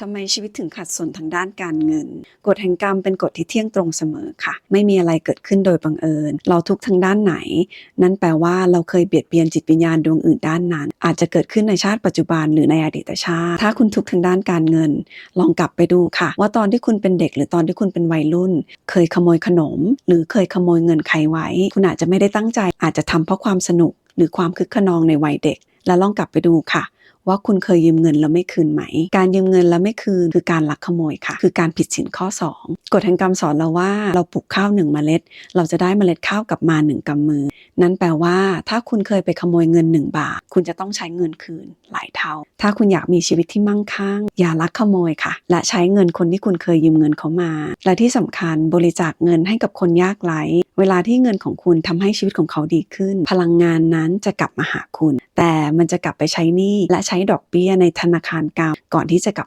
ทำไมชีวิตถึงขัดสนทางด้านการเงิน กฎแห่งกรรมเป็นกฎที่เที่ยงตรงเสมอค่ะ ไม่มีอะไรเกิดขึ้นโดยบังเอิญ เราทุกทางด้านไหน นั่นแปลว่าเราเคยเบียดเบียนจิตวิญญาณดวงอื่นด้านนั้น อาจจะเกิดขึ้นในชาติปัจจุบันหรือในอดีตชาติ ถ้าคุณทุกทางด้านการเงิน ลองกลับไปดูค่ะ ว่าตอนที่คุณเป็นเด็กหรือตอนที่คุณเป็นวัยรุ่น เคยขโมยขนม หรือเคยขโมยเงินใครไว้ คุณอาจจะไม่ได้ตั้งใจ อาจจะทำเพราะความสนุก หรือความคึกขนองในวัยเด็ก และลองกลับไปดูค่ะ ว่าคุณเคยยืมเงินแล้วไม่คืนไหม การยืมเงินแล้วไม่คืนคือการลักขโมยค่ะ คือการผิดศีลข้อ 2 กฎแห่งกรรมสอนเราว่าเราปลูกข้าวหนึ่งเมล็ด เราจะได้เมล็ดข้าวกลับมาหนึ่งกำมือ นั่นแปลว่า ถ้าคุณเคยไปขโมยเงิน 1 บาท คุณจะต้องใช้เงินคืนหลายเท่า ถ้าคุณอยากมีชีวิตที่มั่งคั่ง อย่าลักขโมยค่ะ และใช้เงินคนที่คุณเคยยืมเงินเขามา และที่สำคัญบริจาคเงินให้กับคนยากไร้เวลาที่เงินของคุณทำให้ชีวิตของเขาดีขึ้น พลังงานนั้นจะกลับมาหาคุณ แต่มันจะกลับไปใช้หนี้และใช้ดอกเบี้ยในธนาคารเก่าก่อนที่จะกลับ